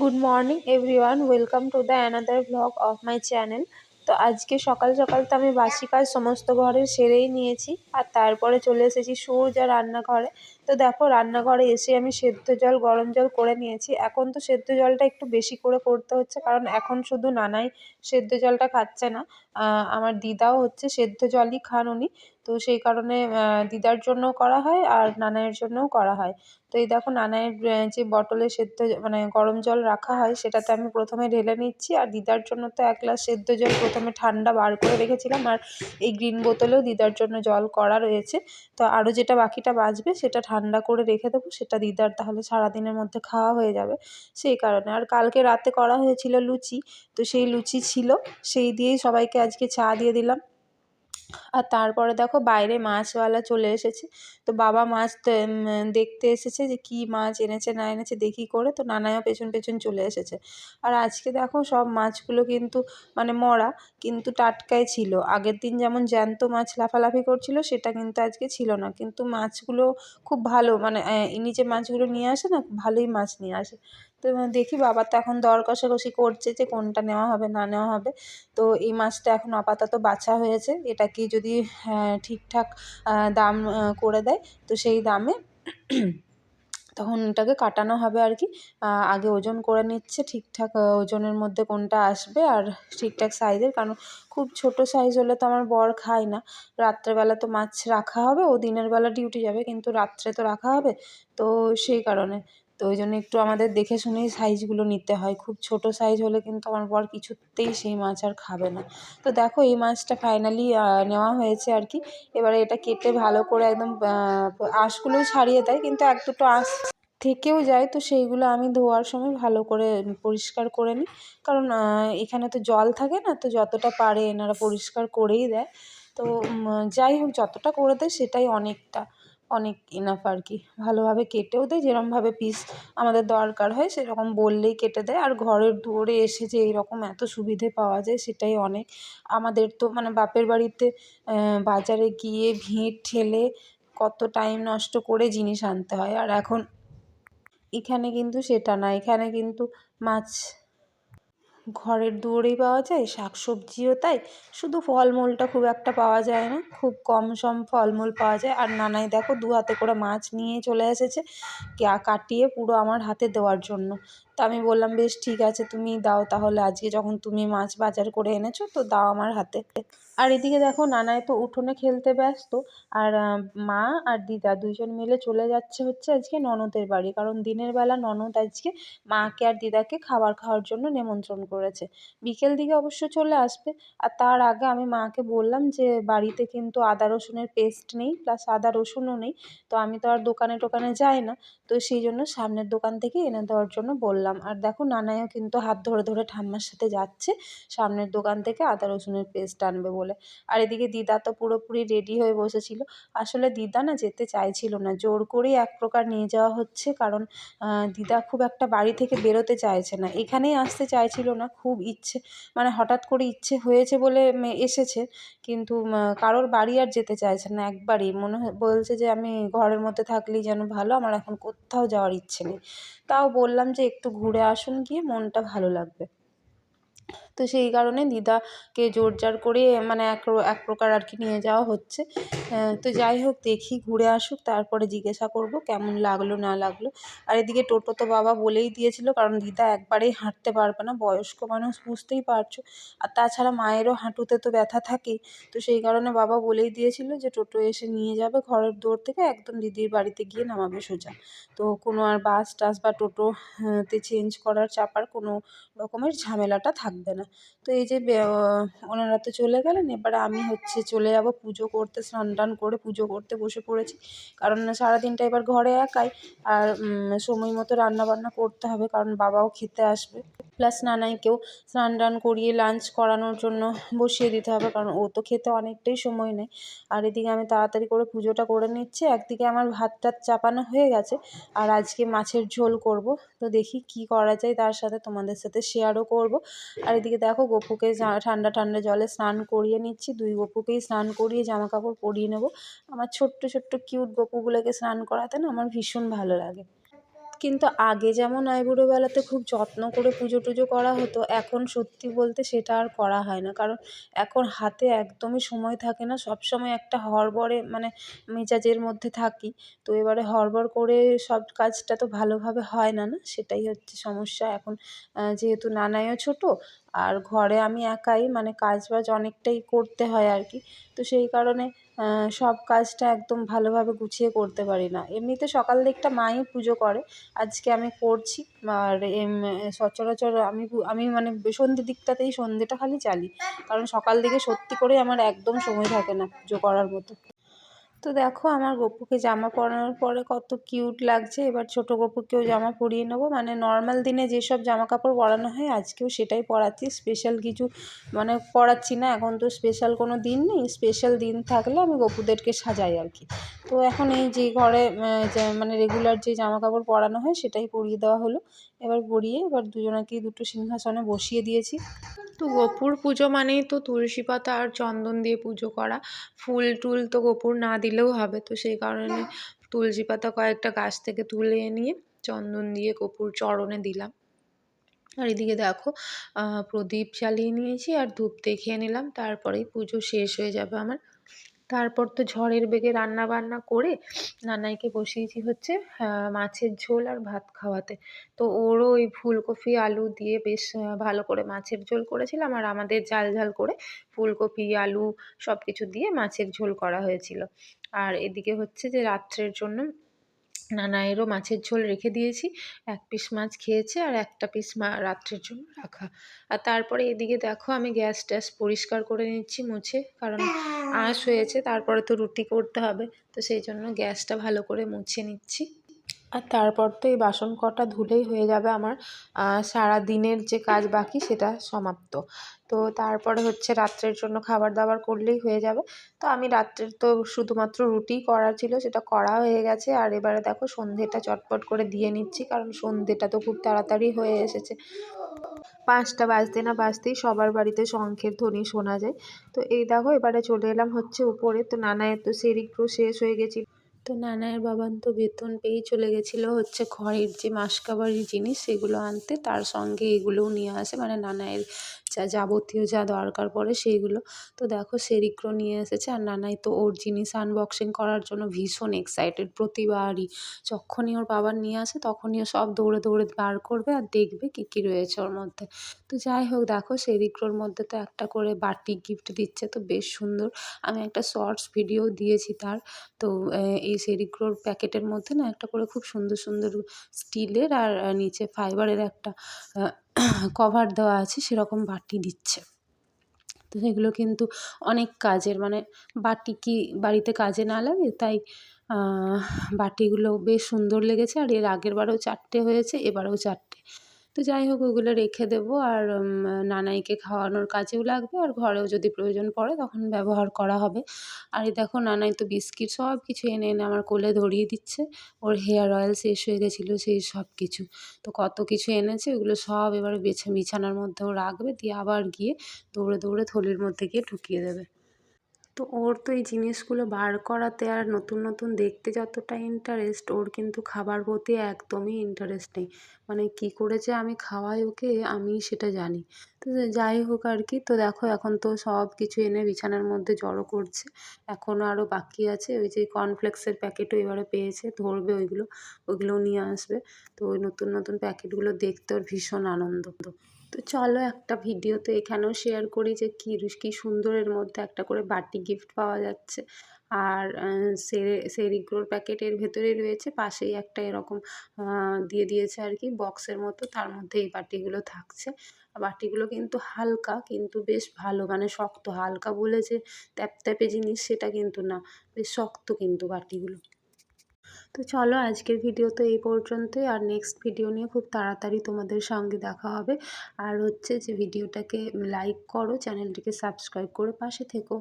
Good morning everyone welcome to the another blog of my channel তো আজকে সকাল সকাল তো আমি বাসি কাজ সমস্ত ঘরে সেরেই নিয়েছি, আর তারপরে চলে এসেছি সোজা রান্নাঘরে। তো দেখো, রান্নাঘরে এসে আমি সেদ্ধ জল, গরম জল করে নিয়েছি। এখন তো সেদ্ধ জলটা একটু বেশি করে করতে হচ্ছে, কারণ এখন শুধু নানাই সেদ্ধ জলটা খাচ্ছে না। আমার দিদাও হচ্ছে সেদ্ধ জলই খান উনি। তো সেই কারণে দিদার জন্য করা হয় আর নানাইয়ের জন্যও করা হয়। তো এই দেখো, নানাইয়ের যে বটলে সেদ্ধ মানে গরম জল রাখা হয়, সেটাতে আমি প্রথমে ঢেলে নিচ্ছি। আর দিদার জন্য তো এক গ্লাস সেদ্ধ জল প্রথমে ঠান্ডা বার করে রেখেছিলাম। আর এই গ্রিন বোতলেও দিদার জন্য জল করা রয়েছে। তো আরও যেটা বাকিটা বাঁচবে, সেটা ঠান্ডা করে রেখে দেবো, সেটা দিদার তাহলে সারাদিনের মধ্যে খাওয়া হয়ে যাবে। সেই কারণে। আর কালকে রাতে করা হয়েছিলো লুচি, তো সেই লুচি ছিল, সেই দিয়েই সবাইকে আজকে চা দিয়ে দিলাম। আর তারপরে দেখো বাইরে মাছওয়ালা চলে এসেছে। তো বাবা মাছ দেখতে এসেছে যে কী মাছ এনেছে না এনেছে, দেখি করে তো নানাইও পেছন পেছন চলে এসেছে। আর আজকে দেখো সব মাছগুলো কিন্তু মানে মরা, কিন্তু টাটকাই ছিল। আগের দিন যেমন জ্যান্ত মাছ লাফালাফি করছিল, সেটা কিন্তু আজকে ছিল না। কিন্তু মাছগুলো খুব ভালো মানে ইনি যে মাছগুলো নিয়ে আসে না ভালোই মাছ নিয়ে আসে। তো দেখি বাবা তো এখন দর কষাকষি করছে যে কোনটা নেওয়া হবে, না নেওয়া হবে। তো এই মাছটা এখন আপাতত বাছা হয়েছে। এটাকে যদি ঠিকঠাক দাম করে দেয়, তো সেই দামে তখন এটাকে কাটানো হবে আর কি। আগে ওজন করে নিচ্ছে, ঠিকঠাক ওজনের মধ্যে কোনটা আসবে আর ঠিকঠাক সাইজের কারণ খুব ছোটো সাইজ হলে তো আমার বর খায় না। রাত্রেবেলা তো মাছ রাখা হবে, ও দিনের বেলা ডিউটি যাবে, কিন্তু রাত্রে তো রাখা হবে, তো সেই কারণে। তো ওই জন্য একটু আমাদের দেখে শুনেই সাইজগুলো নিতে হয়। খুব ছোটো সাইজ হলে কিন্তু আমার বর কিছুতেই সেই মাছ আর খাবে না। তো দেখো এই মাছটা ফাইনালি নেওয়া হয়েছে আর কি। এবারে এটা কেটে ভালো করে একদম আঁশগুলোও ছাড়িয়ে দেয়, কিন্তু এক দুটো আঁশ থেকেও যায়। তো সেইগুলো আমি ধোয়ার সময় ভালো করে পরিষ্কার করে নিই। কারণ এখানে তো জল থাকে না, তো যতটা পারে এনারা পরিষ্কার করেই দেয়। তো যাই হোক, যতটা করে দেয় সেটাই অনেকটা। অনেক ইনাফ আর কি ভালোভাবে কেটেও দেয় যেরকমভাবে পিস আমাদের দরকার হয়, সেরকম বললেই কেটে দেয়। আর ঘরের দুয়ারে এসে যে এইরকম এত সুবিধে পাওয়া যায়, সেটাই অনেক। আমাদের তো মানে বাপের বাড়িতে বাজারে গিয়ে ভিড় ঠেলে কত টাইম নষ্ট করে জিনিস আনতে হয়। আর এখন এখানে কিন্তু সেটা না, এখানে কিন্তু মাছ ঘরের দুয়ারেই পাওয়া যায় শাক সবজিও তাই। শুধু ফলমূলটা খুব একটা পাওয়া যায় না, খুব কম সম ফলমূল পাওয়া যায়। আর নানাই দেখো দু হাতে করে মাছ নিয়ে চলে এসেছে কাটিয়ে পুরো আমার হাতে দেওয়ার জন্য। তো আমি বললাম, বেশ ঠিক আছে, তুমি দাও তাহলে। আজকে যখন তুমি মাছ বাজার করে এনেছো, তো দাও আমার হাতে। আর এদিকে দেখো নানায় তো উঠোনে খেলতে ব্যস্ত। আর মা আর দিদা দুজন মিলে চলে যাচ্ছে হচ্ছে আজকে ননদের বাড়ি। কারণ দিনের বেলা ননদ আজকে মাকে আর দিদাকে খাবার খাওয়ার জন্য নেমন্ত্রণ করেছে। বিকেল দিকে অবশ্য চলে আসবে। আর তার আগে আমি মাকে বললাম যে, বাড়িতে কিন্তু আদা রসুনের পেস্ট নেই, প্লাস আদা রসুনও নেই। তো আমি তো আর দোকানে টোকানে যাই না। তো সেই জন্য সামনের দোকান থেকে এনে দেওয়ার জন্য বললাম। আর দেখো নানাইও কিন্তু হাত ধরে ধরে ঠাম্মার সাথে যাচ্ছে। সামনের দোকান থেকে আদা রসুনের পেস্ট আনবে বলে। আর এদিকে দিদা তো পুরোপুরি রেডি হয়ে বসেছিল। আসলে দিদা না যেতে চাইছিল না। জোর করেই এক প্রকার নিয়ে যাওয়া হচ্ছে। কারণ দিদা খুব একটা বাড়ি থেকে বেরোতে চাইছে না। এখানেই আসতে চাইছিল না খুব ইচ্ছে। মানে হঠাৎ করে ইচ্ছে হয়েছে বলে এসেছে। কিন্তু কারোর বাড়ি আর যেতে চাইছে না একবারই। মনে বলছে যে আমি ঘরের মধ্যে থাকলেই যেন ভালো। আমার এখন কোথাও যাওয়ার ইচ্ছে নেই। তাও বললাম যে একটু ঘুরে আসুন গিয়ে মনটা ভালো লাগবে। তো সেই কারণে দিদাকে জোর জার করে মানে এক এক প্রকার আর কি নিয়ে যাওয়া হচ্ছে। তো যাই হোক, দেখি ঘুরে আসুক, তারপরে জিজ্ঞাসা করব কেমন লাগল, না লাগল। আর এদিকে টোটো তো বাবা বলেই দিয়েছিল, কারণ দিদা একবারেই হাঁটতে পারবে না, বয়স্ক মানুষ বুঝতেই পারছ। আর তাছাড়া মায়েরও হাঁটুতে তো ব্যথা থাকেই তো সেই কারণে বাবা বলেই দিয়েছিল যে টোটো এসে নিয়ে যাবে ঘরের দৌড় থেকে, একদম দিদির বাড়িতে গিয়ে নামাবে সোজা। তো কোনো আর বাস, টাস বা টোটোতে চেঞ্জ করার চাপার কোনো রকমের ঝামেলাটা থাকবে না। তো এই যে ওনারা তো চলে গেলেন, এবার আমি হচ্ছে চলে যাব পুজো করতে, স্নান টান করে পুজো করতে বসে পড়েছি। কারণ সারাদিনটা এবার ঘরে একাই, আর সময় মতো রান্না বান্না করতে হবে, কারণ বাবাও খেতে আসবে। প্লাস নানাইকেও স্নান টান করিয়ে লাঞ্চ করানোর জন্য বসিয়ে দিতে হবে, কারণ ও তো খেতে অনেকটাই সময় নেয়। আর এদিকে আমি তাড়াতাড়ি করে পুজোটা করে নিচ্ছি, একদিকে আমার ভাত টাত চাপানো হয়ে গেছে, আর আজকে মাছের ঝোল করব। তো দেখি কি করা যায় তার সাথে, তোমাদের সাথে শেয়ারও করব। আর এদিকে দেখো গপুকে ঠান্ডা ঠান্ডা জলে স্নান করিয়ে নিচ্ছি, দুই গপুকেই স্নান করিয়ে জামা কাপড় পরিয়ে নেব। আমার ছোট্ট ছোট্ট কিউট গপুগুলোকে স্নান করাতে না আমার ভীষণ ভালো লাগে। কিন্তু আগে যেমন আইবুড়ো বেলাতে খুব যত্ন করে পুজো টুজো করা হতো, এখন সত্যি বলতে সেটা আর করা হয় না। কারণ এখন হাতে একদমই সময় থাকে না সব সময় একটা হড়বড়ে মানে মেজাজের মধ্যে থাকি। তো এবারে হড়বড় করে সব কাজটা তো ভালোভাবে হয় না না? সেটাই হচ্ছে সমস্যা। এখন যেহেতু নানাইও ছোটো, আর ঘরে আমি একাই মানে কাজ বাজ অনেকটাই করতে হয় আর কি। তো সেই কারণে সব কাজটা একদম ভালোভাবে গুছিয়ে করতে পারি না। এমনিতে সকাল দিকটা মাই পুজো করে, আজকে আমি করছি, আর এম, সচরাচর আমি আমি মানে সন্ধ্যের দিকটাতেই সন্ধ্যেটা খালি চালি, কারণ সকাল দিকে সত্যি করে আমার একদম সময় থাকে না পুজো করার মতো। তো দেখো আমার গপুকে জামা পরানোর পরে কত কিউট লাগছে। এবার ছোটো গপুকেও জামা পরিয়ে নেব। মানে নর্মাল দিনে যেসব জামা কাপড় পরানো হয়, আজকেও সেটাই পরাচ্ছি। স্পেশাল কিছু মানে পরাচ্ছি না, এখন তো স্পেশাল কোনো দিন নেই। স্পেশাল দিন থাকলে আমি গপুদেরকে সাজাই আর কি। তো এখন এই যে ঘরে মানে রেগুলার যে জামা কাপড় পরানো হয়, সেটাই পরিয়ে দেওয়া হলো। এবার পরিয়ে এবার দুজনাকেই দুটো সিংহাসনে বসিয়ে দিয়েছি। তো গোপুর পুজো মানেই তো তুলসী পাতা আর চন্দন দিয়ে পুজো করা। ফুল টুল তো গোপুর না দিলেও হবে। তো সেই কারণে তুলসী পাতা কয়েকটা গাছ থেকে তুলে নিয়ে চন্দন দিয়ে গোপুর চরণে দিলাম। আর এদিকে দেখো প্রদীপ জ্বালিয়ে নিয়েছি আর ধূপ দেখিয়ে নিলাম। তারপরেই পুজো শেষ হয়ে যাবে আমার। তারপর তো ঝড়ের বেগে রান্না বান্না করে নানাইকে বসিয়েছি হচ্ছে মাছের ঝোল আর ভাত খাওয়াতে। তো ওরও ওই ফুলকপি, আলু দিয়ে বেশ ভালো করে মাছের ঝোল করেছিলাম আর আমাদের ঝাল ঝাল করে ফুলকপি, আলু সব কিছু দিয়ে মাছের ঝোল করা হয়েছিল। আর এদিকে হচ্ছে যে রাত্রের জন্য নানায়েরও মাছের ঝোল রেখে দিয়েছি। এক পিস মাছ খেয়েছে আর একটা পিস মা রাত্রের জন্য রাখা। আর তারপরে এদিকে দেখো আমি গ্যাস ট্যাস পরিষ্কার করে নিচ্ছি মুছে, কারণ আঁশ হয়েছে, তারপরে তো রুটি করতে হবে। তো সেই জন্য গ্যাসটা ভালো করে মুছে নিচ্ছি। আর তারপর তো এই বাসন কটা ধুলেই হয়ে যাবে আমার। সারা দিনের যে কাজ বাকি সেটা সমাপ্ত। তো তারপরে হচ্ছে রাত্রের জন্য খাবার দাবার করলেই হয়ে যাবে। তো আমি রাত্রের তো শুধুমাত্র রুটিই করার ছিল, সেটা করা হয়ে গেছে। আর এবারে দেখো সন্ধেটা চটপট করে দিয়ে নিচ্ছি, কারণ সন্ধেটা তো খুব তাড়াতাড়ি হয়ে এসেছে। পাঁচটা বাজতে না বাজতেই সবার বাড়িতে শঙ্খের ধ্বনি শোনা যায়। তো এই দেখো এবারে চলে এলাম হচ্ছে উপরে। তো নানা এত সেরিগ্রো শেষ হয়ে গেছিল। তো নানায়ের বাবান তো বেতন পেয়েই চলে গেছিল হচ্ছে ঘরের যে মাসকাবারির জিনিস সেগুলো আনতে, তার সঙ্গে এগুলোও নিয়ে আসে। মানে নানায়ের যা যাবতীয় যা দরকার পড়ে সেইগুলো তো দেখো সেরিক্রো নিয়ে এসেছে আর নানাই তো ওর জিনিস আনবক্সিং করার জন্য ভীষণ এক্সাইটেড প্রতিবারই যখনই ওর বাবার নিয়ে আসে তখনই ও সব দৌড়ে দৌড়ে বার করবে আর দেখবে কী কী রয়েছে ওর মধ্যে। তো যাই হোক দেখো সেরিক্রোর মধ্যে তো একটা করে বাটি গিফট দিচ্ছে, তো বেশ সুন্দর। আমি একটা শর্টস ভিডিও দিয়েছি তার। তো এই সেরিক্রোর প্যাকেটের মধ্যে না একটা করে খুব সুন্দর সুন্দর স্টিলের আর নিচে ফাইবারের একটা কভার দেওয়া আছে, সেরকম বাটি দিচ্ছে। তো সেগুলো কিন্তু অনেক কাজের মানে বাটি কি বাড়িতে কাজে না লাগে, তাই বাটিগুলো বেশ সুন্দর লেগেছে। আর এর আগের বারেও চারটে হয়েছে, এবারেও চারটে। তো যাই হোক ওগুলো রেখে দেবো আর নানাইকে খাওয়ানোর কাজেও লাগবে আর ঘরেও যদি প্রয়োজন পড়ে তখন ব্যবহার করা হবে। আর এই দেখো নানাই তো বিস্কিট সব কিছু এনে এনে আমার কোলে ধরিয়ে দিচ্ছে। ওর হেয়ার অয়েল শেষ হয়ে গেছিল সেই সব কিছু। তো কত কিছু এনেছে ওগুলো সব এবারে বেছে বিছানার মধ্যেও রাখবে। দিয়ে আবার গিয়ে দৌড়ে দৌড়ে থলির মধ্যে গিয়ে ঢুকিয়ে দেবে। তো ওর তো এই জিনিসগুলো বার করাতে আর নতুন নতুন দেখতে যতটা ইন্টারেস্ট ওর কিন্তু খাবার প্রতি একদমই ইন্টারেস্ট নেই। মানে কী করে যে আমি খাওয়াই ওকে, আমি সেটা জানি। তো যাই হোক আর কি, তো দেখো এখন তো সব কিছু এনে বিছানার মধ্যে জড়ো করছে। এখনও আরও বাকি আছে, ওই যে কর্নফ্লেক্সের প্যাকেটও এবারে পেয়েছে, ধরবে ওইগুলো ওইগুলোও নিয়ে আসবে। তো ওই নতুন নতুন প্যাকেটগুলো দেখতে ওর ভীষণ আনন্দ। তো চলো একটা ভিডিও তো এখানেও শেয়ার করি যে কী কী সুন্দরের মধ্যে একটা করে বাটি গিফট পাওয়া যাচ্ছে। আর সেরে সেরিগ্রোর প্যাকেটের ভেতরেই রয়েছে, পাশেই একটা এরকম দিয়ে দিয়েছে আর কি বক্সের মতো, তার মধ্যে এই বাটিগুলো থাকছে। বাটিগুলো কিন্তু হালকা, কিন্তু বেশ ভালো মানে শক্ত, হালকা বলে যে ত্যাপত্যাপে জিনিস সেটা কিন্তু না, বেশ শক্ত কিন্তু বাটিগুলো। তো চলো আজকের ভিডিও তো এই পর্যন্তই। আর নেক্সট ভিডিও নিয়ে খুব তাড়াতাড়ি তোমাদের সঙ্গে দেখা হবে। আর হচ্ছে যে ভিডিওটাকে লাইক করো চ্যানেলটিকে সাবস্ক্রাইব করে পাশে থেকো।